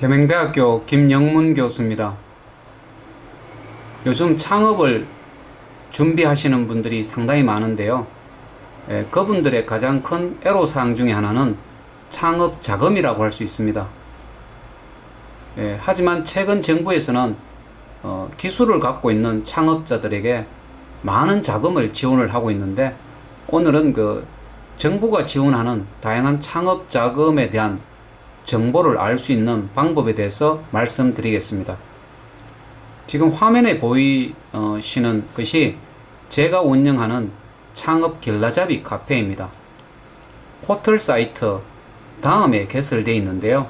계명대학교 김영문 교수입니다. 요즘 창업을 준비하시는 분들이 상당히 많은데요. 에, 그분들의 가장 큰 애로사항 중에 하나는 창업 자금이라고 할 수 있습니다. 에, 하지만 최근 정부에서는 어, 기술을 갖고 있는 창업자들에게 많은 자금을 지원을 하고 있는데 오늘은 그 정부가 지원하는 다양한 창업 자금에 대한 정보를 알 수 있는 방법에 대해서 말씀드리겠습니다. 지금 화면에 보이시는 것이 제가 운영하는 창업 길라잡이 카페입니다. 포털 사이트 다음에 개설되어 있는데요.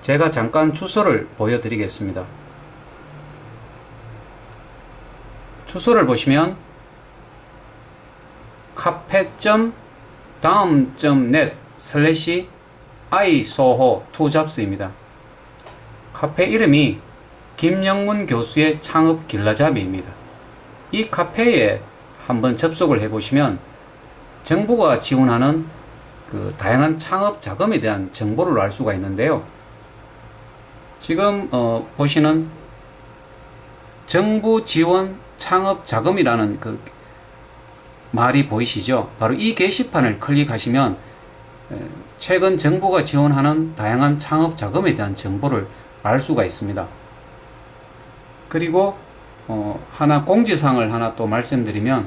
제가 잠깐 주소를 보여드리겠습니다. 주소를 보시면 카페.다음.net 슬래시 아이소호 투잡스입니다. 카페 이름이 김영문 교수의 창업 길라잡이입니다. 이 카페에 한번 접속을 해보시면 정부가 지원하는 그 다양한 창업 자금에 대한 정보를 알 수가 있는데요. 지금 어, 보시는 정부 지원 창업 자금이라는 그 말이 보이시죠? 바로 이 게시판을 클릭하시면 최근 정부가 지원하는 다양한 창업 자금에 대한 정보를 알 수가 있습니다. 그리고 어, 하나 공지사항을 하나 또 말씀드리면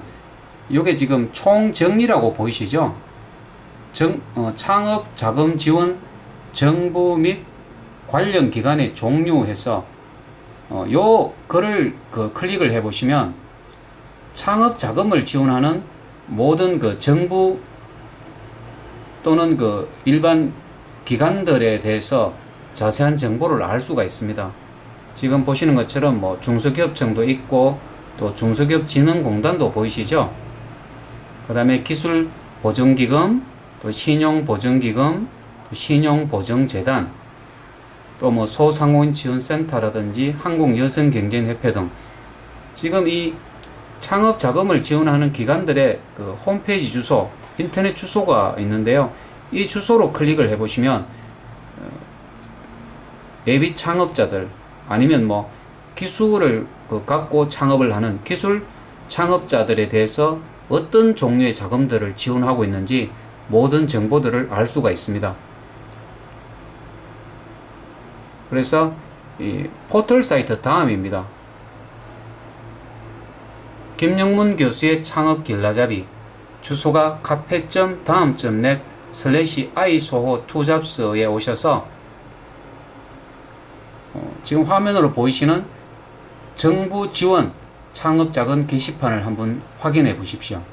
이게 지금 총정리라고 보이시죠? 정, 어, 창업 자금 지원 정부 및 관련 기관에 종료해서 어, 요 글을 그 클릭을 해 보시면 창업 자금을 지원하는 모든 그 정부 또는 그 일반 기관들에 대해서 자세한 정보를 알 수가 있습니다. 지금 보시는 것처럼 뭐 중소기업청도 있고 또 중소기업진흥공단도 보이시죠? 그 다음에 기술보증기금, 또 신용보증기금, 또 신용보증재단, 또 뭐 소상공인 지원센터라든지 한국여성경쟁협회 등 지금 이 창업 자금을 지원하는 기관들의 그 홈페이지 주소, 인터넷 주소가 있는데요. 이 주소로 클릭을 해보시면 어, 예비 창업자들 아니면 뭐 기술을 그 갖고 창업을 하는 기술 창업자들에 대해서 어떤 종류의 자금들을 지원하고 있는지 모든 정보들을 알 수가 있습니다. 그래서 이 포털 사이트 다음입니다. 김영문 교수의 창업 길라잡이 주소가 카페.다음.net 슬래시 아이소호 투잡스에 오셔서 어, 지금 화면으로 보이시는 정부 지원 창업자금 게시판을 한번 확인해 보십시오.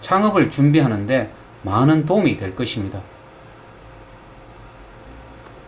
창업을 준비하는데 많은 도움이 될 것입니다.